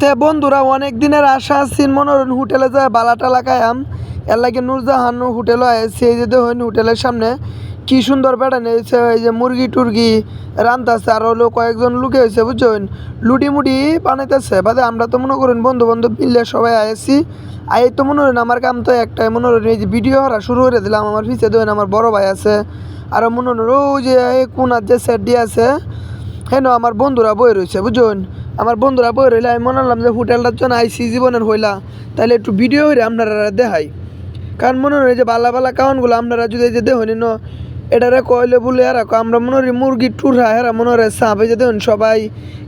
তে বন্ধুরা, অনেক দিনের আশা আছেন মনোরণ হোটেলে যায় বালাটা লাগায়াম এর লাগে নুরজাহান হোটেল আছে এই যে দেখুন হোটেলের সামনে। কি সুন্দর বেড়ানো হয়েছে, এই যে মুরগি টুরগি রান্তাছে আর হলো কয়েকজন লুকে হয়েছে, বুঝছেন? লুডি মুডি বানাইতেছে, বাদে আমরা তো মনে করেন বন্ধু বান্ধব মিললে সবাই আয়েছি আই তো মনে করেন আমার কাম তো একটাই, মনে করেন এই যে ভিডিও হারা শুরু করে দিলাম, আমার পিছিয়ে দেখুন আমার বড় ভাই আছে। আর মনে করেন ওই যে এই কোনার যে সেট দিয়ে আছে হেন আমার বন্ধুরা বই রয়েছে, বুঝুন? আমার বন্ধুরা বই রইলে আমি মনে হলাম যে হোটেলটার জন্য আইসি জীবনের হইলা তাহলে একটু ভিডিও হইলে আপনারা দেখাই। কারণ মনে হয় যে বালা বালা কাউনগুলো আপনারা যদি যে দেহ ন এটারে কইলে বলে আর আমরা মনে করি মুরগি টুরা হেরা মনে হয় সাপে যে দেখুন সবাই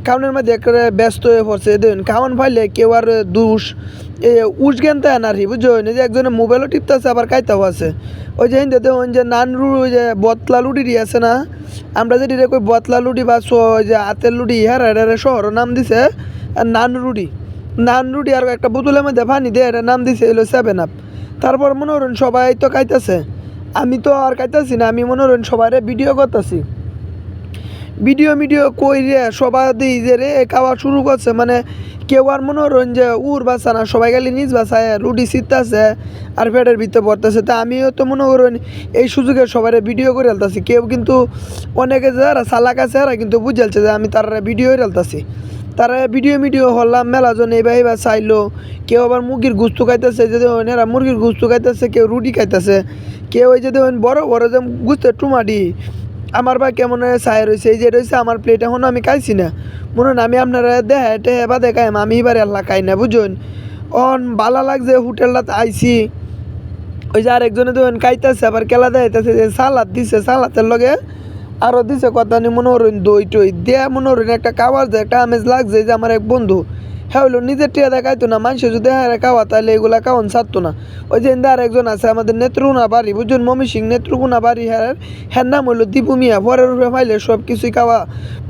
কাউনের মধ্যে একেবারে ব্যস্ত হয়ে পড়ছে দেখুন খাওয়ান ফাইলে কেউ আর দুষ, এ উস জ্ঞান তাই না রি বুঝছেন এই যে একজনে মোবাইলও টিপতেছে, আবার কাইতাও আছে। ওই যে হিন্দে দেখুন যে নান রুড়ি ওই যে বতলা লুডি আছে না? আমরা রে কই বতলা লুডি বা ওই যে আতের লুডি হ্যাঁ এটা শহর নাম দিছে আর নান রুডি নান রুডি আর একটা বোতলের মধ্যে পানি দিয়ে এটা নাম দিছে, এলো সেভেন আপ তারপর মনে করেন সবাই তো খাইতেছে আমি তো আর খাইতেছি না, আমি মনে করেন সবাই ভিডিও করতেছি। ভিডিও মিডিও কই রে সবাই যে রে খাওয়া শুরু করছে। মানে কেউ আর মনে করেন যে উর বাসা না, সবাই গেলে নিজ বাসায় রুটি সিটতেছে আর পেটের ভিতরে পড়তেছে। তা আমিও তো মনে করেন এই সুযোগে সবাই ভিডিও করে আলতাছি। কেউ কিন্তু অনেকে যারা সালাক আছে, এরা কিন্তু বুঝালছে যে আমি তার ভিডিও আলতাছি। তারা ভিডিও মিডিও হলাম মেলাজন এইবার এইবার চাইলো। কেউ আবার মুরগির গুস্তু খাইতেছে, যে দেখুন এরা মুরগির গুস্তু খাইতেছে, কেউ রুটি খাইতেছে। কেউ ওই যে দেখুন বড় বড় যে গুস্তের টুমাডি আমার বা কেমন চাই রয়েছে এই যে রয়েছে আমার প্লেট এখনও আমি খাইছি না। মনে আমি আপনারা দেখায় টেহে বা দেখাই আমি এবার আল্লাহ খাই না, বুঝুন? অন ভালো লাগছে, হোটেলটাতে আইছি। ওই যে আরেকজনে দেখুন খাইতেছে, আবার কেলা দেখাইতেছে যে সালাদ দিছে সালাদের লগে আরও দিছে কথা নি, মনে হরেন দই টই দেয়া মনে হরেন একটা খাবার যে একটা আমেজ লাগছে যে আমার এক বন্ধু হ্যাঁ হইল নিজের টিয়া দেখাইতো না, মানুষ যদি হ্যাঁ খাওয়া তাহলে এগুলা খাওয়ান ছাড়তো না। ওই যে ইন্দা আরেকজন আছে, আমাদের নেত্রকোনা বাড়ি বুঝুন মমি সিং, নেত্রকোনা বাড়ি হ্যাঁ হ্যাঁ নাম হইল দীপু মিয়া। পরের উপরে ফাইলে সব কিছুই খাওয়া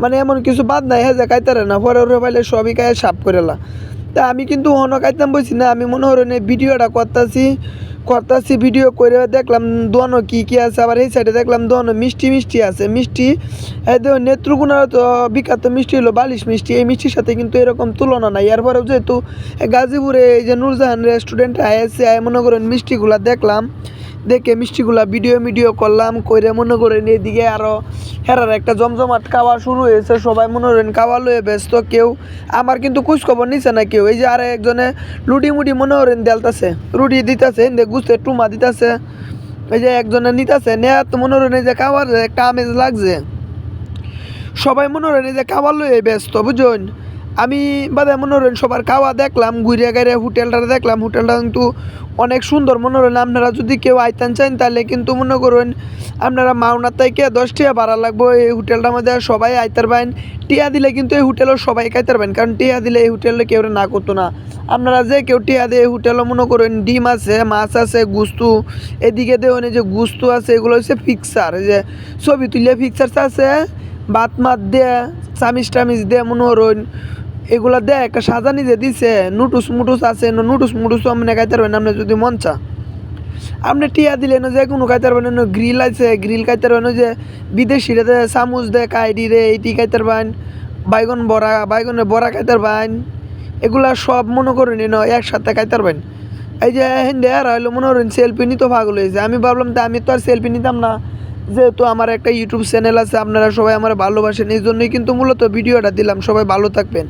মানে এমন কিছু বাদ নাই হ্যাঁ যে খাইতারে না। পরের উপরে ফাইলে সবই খায় সাপ করেলা তা আমি কিন্তু হন খাইতাম বলছি না? আমি মনে এই ভিডিওটা করতেছি করতেছি ভিডিও করে দেখলাম দোয়ানো কি কি আছে, আবার এই সাইডে দেখলাম দোয়ানো মিষ্টি মিষ্টি আছে। মিষ্টি, এই দেখো নেত্রকোনার তো বিখ্যাত মিষ্টি হলো বালিশ মিষ্টি, এই মিষ্টির সাথে কিন্তু এরকম তুলনা নাই। এরপরেও যেহেতু গাজীপুরে এই যে নুরজাহান রেস্টুরেন্ট আইএসসি আই মনে করেন মিষ্টিগুলা দেখলাম দেখে মিষ্টিগুলা ভিডিও ভিডিও করলাম, কইরে মনে করেন এদিকে আরও হেরার একটা জমজমাট খাওয়া শুরু হয়েছে, সবাই মনে করেন খাওয়া লয়ে ব্যস্ত কেউ। আমার কিন্তু খোঁজ খবর নিছে না কেউ, এই যে আর একজনে লুডি মুডি মনে করেন দেলতাছে, রুটি দিতেছে দে গুছতে টুমা দিতেছে, এই যে একজনে নিতেছে, নেয়া তো মনে করেন এই যে খাওয়ার একটা আমেজ লাগছে। সবাই মনে করেন এই যে খাবার লয়ে ব্যস্ত, বুঝুন? আমি বাদে মনে করেন সবার খাওয়া দেখলাম ঘুরে গাড়ে হোটেলটা দেখলাম। হোটেলটা কিন্তু অনেক সুন্দর মনে করেন আপনারা যদি কেউ আইতান চান, তাহলে কিন্তু মনে করেন আপনারা মাওনার থেকে দশ টিয়া ভাড়া লাগবো। এই হোটেলটার মধ্যে সবাই আইতার পাইন টিয়া দিলে কিন্তু এই হোটেলও সবাই খাইতে পারেন কারণ টিয়া দিলে এই হোটেলে কেউ না করতো না। আপনারা যে কেউ টিয়া দিয়ে এই হোটেলও মনে করেন ডিম আছে, মাছ আছে, গুস্তু। এদিকে দেখুন যে গুস্তু আছে, এগুলো হচ্ছে ফিক্সার যে ছবি তুলে ফিক্সার আছে, বাত মাত দিয়ে, চামিচ টামিচ দিয়ে মনে হরণ এগুলা দে একটা সাজানি যে দিছে নুটুস মুটুস আছে নুটুস মুটুস আপনি খাইতে পারবেন আপনি যদি মন চা আপনি টিয়া দিলেন যে কোনো খাইতে পারবেন গ্রিল আছে গ্রিল খাইতে পারবেন যে বিদেশিরা চামচ দে কাইডি রে, এইটি খাইতে পারবেন, বাইগন বড়া, বাইগনের বড়া খাইতে পারবেন, এগুলা সব মনে করেন ন একসাথে খাইতে পারবেন। এই যে হিন্দে আর হইল মনে করেন সেলফি নিতে পাগল হয়েছে। আমি ভাবলাম তা আমি তো আর সেলফি নিতাম না। যেহেতু আমার একটা ইউটিউব চ্যানেল আছে, আপনারা সবাই আমার ভালোবাসেন, এই জন্যই কিন্তু মূলত ভিডিওটা দিলাম। সবাই ভালো থাকবেন।